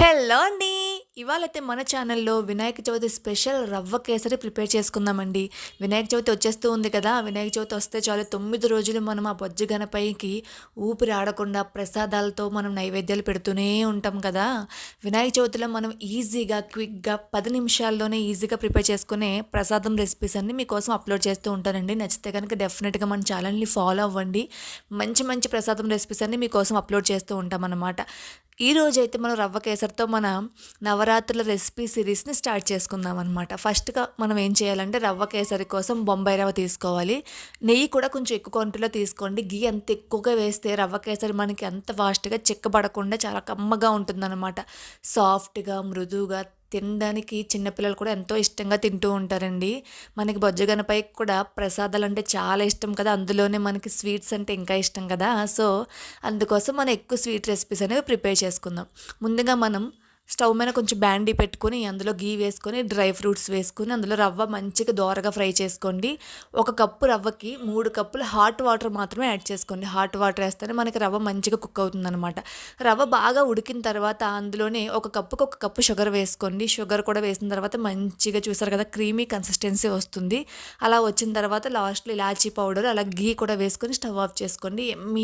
Hello అండి. ఇవాళైతే మన ఛానల్లో వినాయక చవితి స్పెషల్ రవ్వ కేసరి ప్రిపేర్ చేసుకుందామండి. వినాయక చవితి వచ్చేస్తూ ఉంది కదా వినాయక చవితి వస్తే చాలు తొమ్మిది రోజులు మనం ఆ బొజ్జు గణపైకి ఊపిరి ఆడకుండా ప్రసాదాలతో మనం నైవేద్యాలు పెడుతూనే ఉంటాం కదా. వినాయక చవితిలో మనం ఈజీగా క్విక్గా పది నిమిషాల్లోనే ఈజీగా ప్రిపేర్ చేసుకునే ప్రసాదం రెసిపీస్ అన్ని మీకోసం అప్లోడ్ చేస్తూ ఉంటానండి. నచ్చితే కనుక డెఫినెట్గా మన ఛానల్ని ఫాలో అవ్వండి. మంచి మంచి ప్రసాదం రెసిపీస్ అన్ని మీకోసం అప్లోడ్ చేస్తూ ఉంటాం అన్నమాట ఈ అయితే మనం రవ్వ కేసరితో మన నవరాత్రుల రెసిపీ సిరీస్ని స్టార్ట్ చేసుకుందాం అనమాట ఫస్ట్గా మనం ఏం చేయాలంటే రవ్వ కేసరి కోసం బొంబాయి రవ్వ తీసుకోవాలి. నెయ్యి కూడా కొంచెం ఎక్కువ క్వాంటిటీలో తీసుకోండి. గీ అంత ఎక్కువగా వేస్తే రవ్వ కేసరి మనకి అంత ఫాస్ట్గా చిక్కబడకుండా చాలా కమ్మగా ఉంటుందన్నమాట. సాఫ్ట్గా మృదువుగా తినడానికి చిన్నపిల్లలు కూడా ఎంతో ఇష్టంగా తింటూ ఉంటారండి. మనకి బొజ్జగనపై కూడా ప్రసాదాలు అంటే చాలా ఇష్టం కదా. అందులోనే మనకి స్వీట్స్ అంటే ఇంకా ఇష్టం కదా. సో అందుకోసం మనం ఎక్కువ స్వీట్ రెసిపీస్ అనేవి ప్రిపేర్ చేసుకుందాం. ముందుగా మనం స్టవ్ మీద కొంచెం బ్యాండీ పెట్టుకొని అందులో గీ వేసుకొని డ్రై ఫ్రూట్స్ వేసుకొని అందులో రవ్వ మంచిగా దోరగా ఫ్రై చేసుకోండి. ఒక కప్పు రవ్వకి మూడు కప్పులు హాట్ వాటర్ మాత్రమే యాడ్ చేసుకోండి. హాట్ వాటర్ వేస్తేనే మనకి రవ్వ మంచిగా కుక్ అవుతుందన్నమాట. రవ్వ బాగా ఉడికిన తర్వాత అందులోనే ఒక కప్పుకి ఒక కప్పు షుగర్ వేసుకోండి. షుగర్ కూడా వేసిన తర్వాత మంచిగా చూసారు కదా క్రీమీ కన్సిస్టెన్సీ వస్తుంది. అలా వచ్చిన తర్వాత లాస్ట్లో ఇలాచీ పౌడర్ అలా గీ కూడా వేసుకొని స్టవ్ ఆఫ్ చేసుకోండి. మీ